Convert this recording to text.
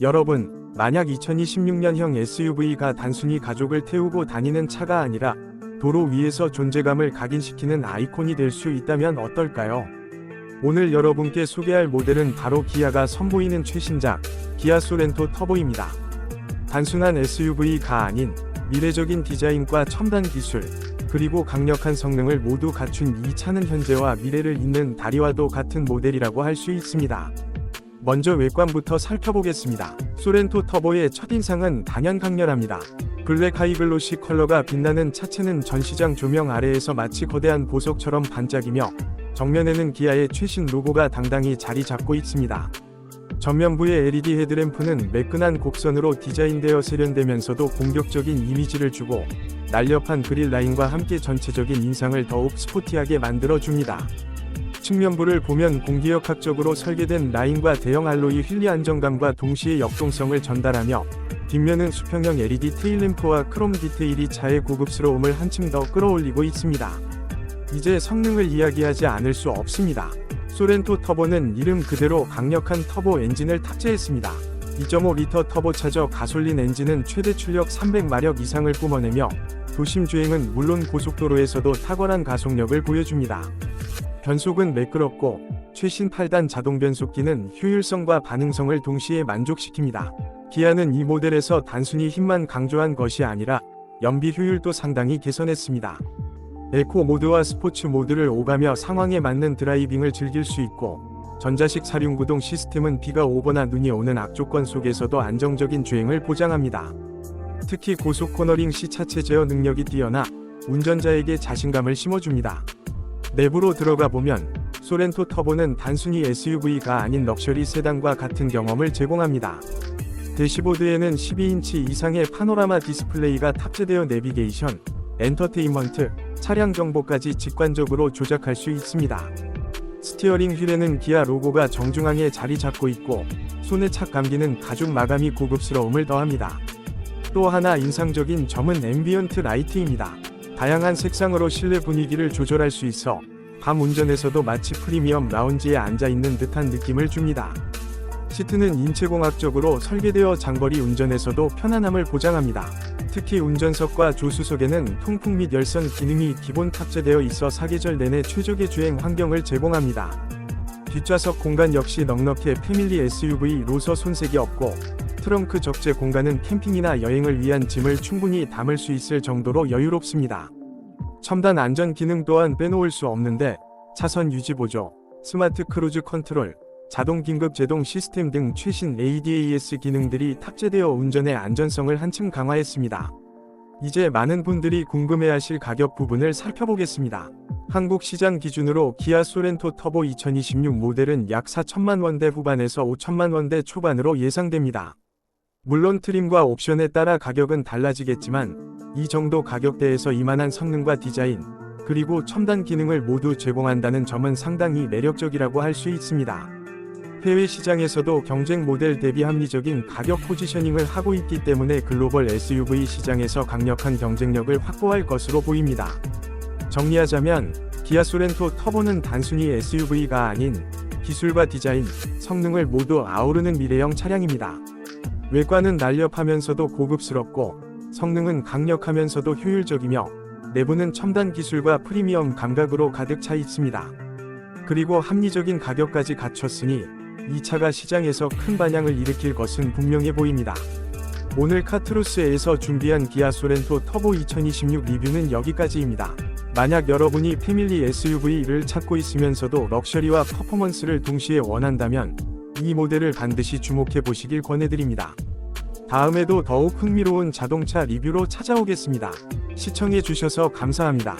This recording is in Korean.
여러분, 만약 2026년형 SUV가 단순히 가족을 태우고 다니는 차가 아니라 도로 위에서 존재감을 각인시키는 아이콘이 될 수 있다면 어떨까요? 오늘 여러분께 소개할 모델은 바로 기아가 선보이는 최신작 기아 소렌토 터보입니다. 단순한 SUV가 아닌 미래적인 디자인과 첨단 기술, 그리고 강력한 성능을 모두 갖춘 이 차는 현재와 미래를 잇는 다리와도 같은 모델이라고 할 수 있습니다. 먼저 외관부터 살펴보겠습니다. 소렌토 터보의 첫인상은 단연 강렬합니다. 블랙 하이글로시 컬러가 빛나는 차체는 전시장 조명 아래에서 마치 거대한 보석처럼 반짝이며 정면에는 기아의 최신 로고가 당당히 자리 잡고 있습니다. 전면부의 LED 헤드램프는 매끈한 곡선으로 디자인되어 세련되면서도 공격적인 이미지를 주고 날렵한 그릴 라인과 함께 전체적인 인상을 더욱 스포티하게 만들어줍니다. 측면부를 보면 공기역학적으로 설계된 라인과 대형 알로이 휠리 안정감과 동시에 역동성을 전달하며 뒷면은 수평형 LED 테일램프와 크롬 디테일이 차의 고급스러움을 한층 더 끌어올리고 있습니다. 이제 성능을 이야기하지 않을 수 없습니다. 소렌토 터보는 이름 그대로 강력한 터보 엔진을 탑재했습니다. 2.5리터 터보차저 가솔린 엔진은 최대 출력 300마력 이상을 뿜어내며 도심 주행은 물론 고속도로에서도 탁월한 가속력을 보여줍니다. 변속은 매끄럽고 최신 8단 자동 변속기는 효율성과 반응성을 동시에 만족시킵니다. 기아는 이 모델에서 단순히 힘만 강조한 것이 아니라 연비 효율도 상당히 개선했습니다. 에코 모드와 스포츠 모드를 오가며 상황에 맞는 드라이빙을 즐길 수 있고 전자식 사륜 구동 시스템은 비가 오거나 눈이 오는 악조건 속에서도 안정적인 주행을 보장합니다. 특히 고속 코너링 시 차체 제어 능력이 뛰어나 운전자에게 자신감을 심어줍니다. 내부로 들어가 보면 소렌토 터보는 단순히 SUV가 아닌 럭셔리 세단과 같은 경험을 제공합니다. 대시보드에는 12인치 이상의 파노라마 디스플레이가 탑재되어 내비게이션, 엔터테인먼트, 차량 정보까지 직관적으로 조작할 수 있습니다. 스티어링 휠에는 기아 로고가 정중앙에 자리 잡고 있고 손에 착 감기는 가죽 마감이 고급스러움을 더합니다. 또 하나 인상적인 점은 앰비언트 라이트입니다. 다양한 색상으로 실내 분위기를 조절할 수 있어 밤 운전에서도 마치 프리미엄 라운지에 앉아 있는 듯한 느낌을 줍니다. 시트는 인체공학적으로 설계되어 장거리 운전에서도 편안함을 보장합니다. 특히 운전석과 조수석에는 통풍 및 열선 기능이 기본 탑재되어 있어 사계절 내내 최적의 주행 환경을 제공합니다. 뒷좌석 공간 역시 넉넉해 패밀리 SUV로서 손색이 없고 트렁크 적재 공간은 캠핑이나 여행을 위한 짐을 충분히 담을 수 있을 정도로 여유롭습니다. 첨단 안전 기능 또한 빼놓을 수 없는데 차선 유지 보조, 스마트 크루즈 컨트롤, 자동 긴급 제동 시스템 등 최신 ADAS 기능들이 탑재되어 운전의 안전성을 한층 강화했습니다. 이제 많은 분들이 궁금해하실 가격 부분을 살펴보겠습니다. 한국 시장 기준으로 기아 소렌토 터보 2026 모델은 약 4천만 원대 후반에서 5천만 원대 초반으로 예상됩니다. 물론 트림과 옵션에 따라 가격은 달라지겠지만 이 정도 가격대에서 이만한 성능과 디자인 그리고 첨단 기능을 모두 제공한다는 점은 상당히 매력적이라고 할 수 있습니다. 해외 시장에서도 경쟁 모델 대비 합리적인 가격 포지셔닝을 하고 있기 때문에 글로벌 SUV 시장에서 강력한 경쟁력을 확보할 것으로 보입니다. 정리하자면 기아 소렌토 터보는 단순히 SUV가 아닌 기술과 디자인, 성능을 모두 아우르는 미래형 차량입니다. 외관은 날렵하면서도 고급스럽고 성능은 강력하면서도 효율적이며 내부는 첨단 기술과 프리미엄 감각으로 가득 차 있습니다. 그리고 합리적인 가격까지 갖췄으니 이 차가 시장에서 큰 반향을 일으킬 것은 분명해 보입니다. 오늘 카트로스에서 준비한 기아 소렌토 터보 2026 리뷰는 여기까지입니다. 만약 여러분이 패밀리 SUV를 찾고 있으면서도 럭셔리와 퍼포먼스를 동시에 원한다면 이 모델을 반드시 주목해 보시길 권해드립니다. 다음에도 더욱 흥미로운 자동차 리뷰로 찾아오겠습니다. 시청해 주셔서 감사합니다.